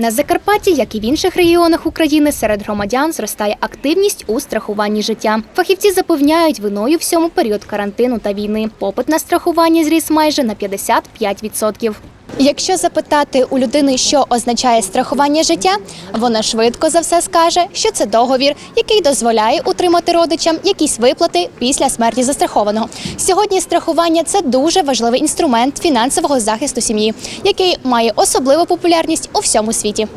На Закарпатті, як і в інших регіонах України, серед громадян зростає активність у страхуванні життя. Фахівці запевняють, виною всьому період карантину та війни. Попит на страхування зріс майже на 55%. Якщо запитати у людини, що означає страхування життя, вона швидко за все скаже, що це договір, який дозволяє утримати родичам якісь виплати після смерті застрахованого. Сьогодні страхування це дуже важливий інструмент фінансового захисту сім'ї, який має особливу популярність у всьому світі.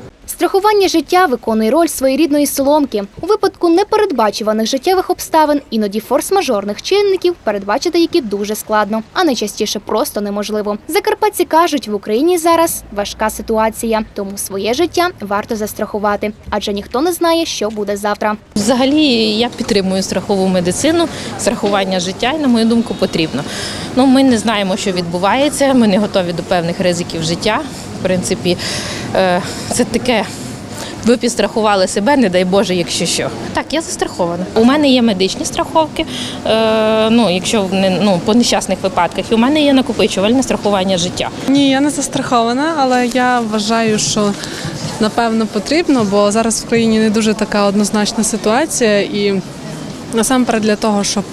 Страхування життя виконує роль своєрідної соломки. У випадку непередбачуваних життєвих обставин, іноді форс-мажорних чинників, передбачити які дуже складно, а найчастіше просто неможливо. Закарпатці кажуть, в Україні зараз важка ситуація, тому своє життя варто застрахувати, адже ніхто не знає, що буде завтра. Взагалі я підтримую страхову медицину, страхування життя, і на мою думку, потрібно. Ну, ми не знаємо, що відбувається, ми не готові до певних ризиків життя. В принципі, е, це таке. Ви підстрахували себе, не дай Боже, якщо що. Так, я застрахована. У мене є медичні страховки, е, ну, якщо не ну, по нещасних випадках, і у мене є накопичувальне страхування життя. Ні, я не застрахована, але я вважаю, що напевно потрібно, бо зараз в країні не дуже така однозначна ситуація, і насамперед для того, щоб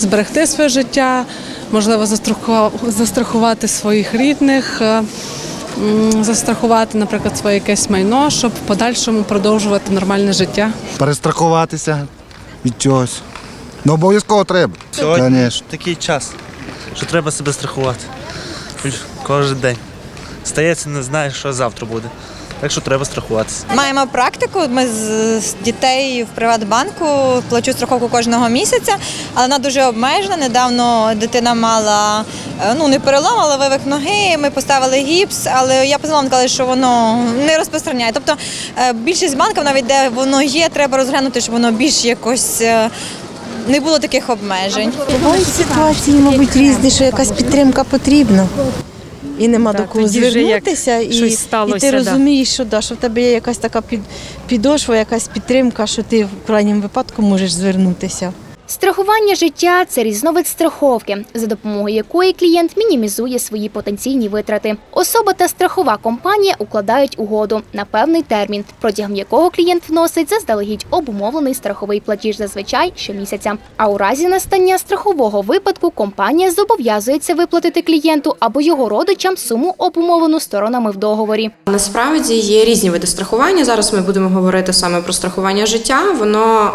зберегти своє життя, можливо, застрахува- застрахувати своїх рідних. Застрахувати, наприклад, своє якесь майно, щоб в подальшому продовжувати нормальне життя. перестрахуватися від чогось. Ну, обов'язково треба. Сьогодні такий час, що треба себе страхувати. Кожен день. Стається, не знаєш, що завтра буде. Так що треба страхуватися. Маємо практику. Ми з з дітей в Приватбанку плачу страховку кожного місяця, але вона дуже обмежена. Недавно дитина мала е, ну не перелом, але вивих ноги. Ми поставили гіпс, але я позвонила, сказали, що воно не розпространяє. Тобто е, більшість банків, навіть де воно є, треба розглянути, щоб воно більш якось. е, Не було таких обмежень. Бувають ситуації, мабуть, різні, що якась підтримка потрібна. І нема до кого звернутися, і, і ти розумієш, що, да, що в тебе є якась така під, підошва, якась підтримка, що ти в крайньому випадку можеш звернутися. Страхування життя це різновид страховки, за допомогою якої клієнт мінімізує свої потенційні витрати. Особа та страхова компанія укладають угоду на певний термін, протягом якого клієнт вносить заздалегідь обумовлений страховий платіж зазвичай щомісяця. А у разі настання страхового випадку компанія зобов'язується виплатити клієнту або його родичам суму обумовлену сторонами в договорі. Насправді є різні види страхування. Зараз ми будемо говорити саме про страхування життя. Воно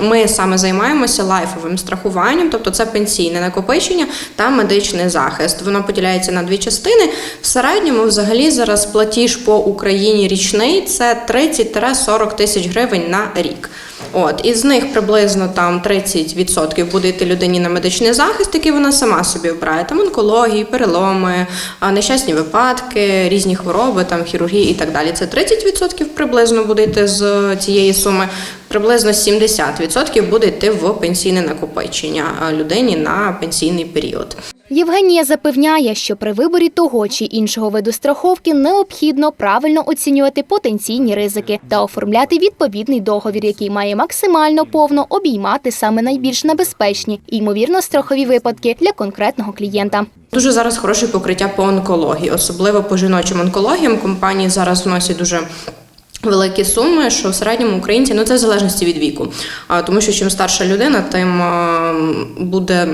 ми саме займаємося лайфовим страхуванням, тобто це пенсійне накопичення та медичний захист. Воно поділяється на дві частини. В середньому, взагалі, зараз платіж по Україні річний це 30-40 тисяч гривень на рік. От із них приблизно там 30% буде йти людині на медичний захист, який вона сама собі обирає. Там онкології, переломи, нещасні випадки, різні хвороби, там хірургії і так далі. Це 30% приблизно буде йти з цієї суми. Приблизно 70% буде йти в пенсійне накопичення людині на пенсійний період. Євгенія запевняє, що при виборі того чи іншого виду страховки необхідно правильно оцінювати потенційні ризики та оформляти відповідний договір, який має максимально повно обіймати саме найбільш небезпечні і ймовірно страхові випадки для конкретного клієнта. Дуже зараз хороше покриття по онкології, особливо по жіночим онкологіям. Компанії зараз вносять дуже. Великі суми, що в середньому українці, ну це в залежності від віку. А тому що чим старша людина, тим буде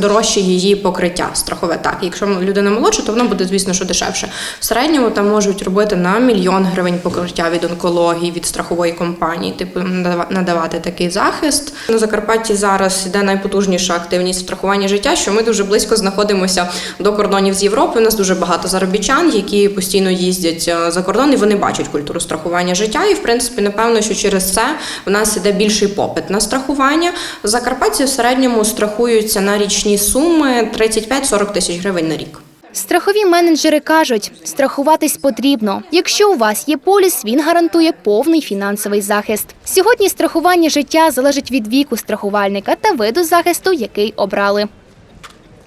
дорожче її покриття страхове. Так, якщо людина молодша, то воно буде, звісно, що дешевше. В середньому там можуть робити на мільйон гривень покриття від онкології, від страхової компанії, типу надава- надавати такий захист. На Закарпатті зараз іде найпотужніша активність страхування життя, що ми дуже близько знаходимося до кордонів з Європи. У нас дуже багато заробітчан, які постійно їздять за кордон, і вони бачать культуру страхування життя. І в принципі, напевно, що через це в нас іде більший попит на страхування. Закарпатці в середньому страхуються на річні суми 35-40 тисяч гривень на рік. Страхові менеджери кажуть, страхуватись потрібно. Якщо у вас є поліс, він гарантує повний фінансовий захист. Сьогодні страхування життя залежить від віку страхувальника та виду захисту, який обрали.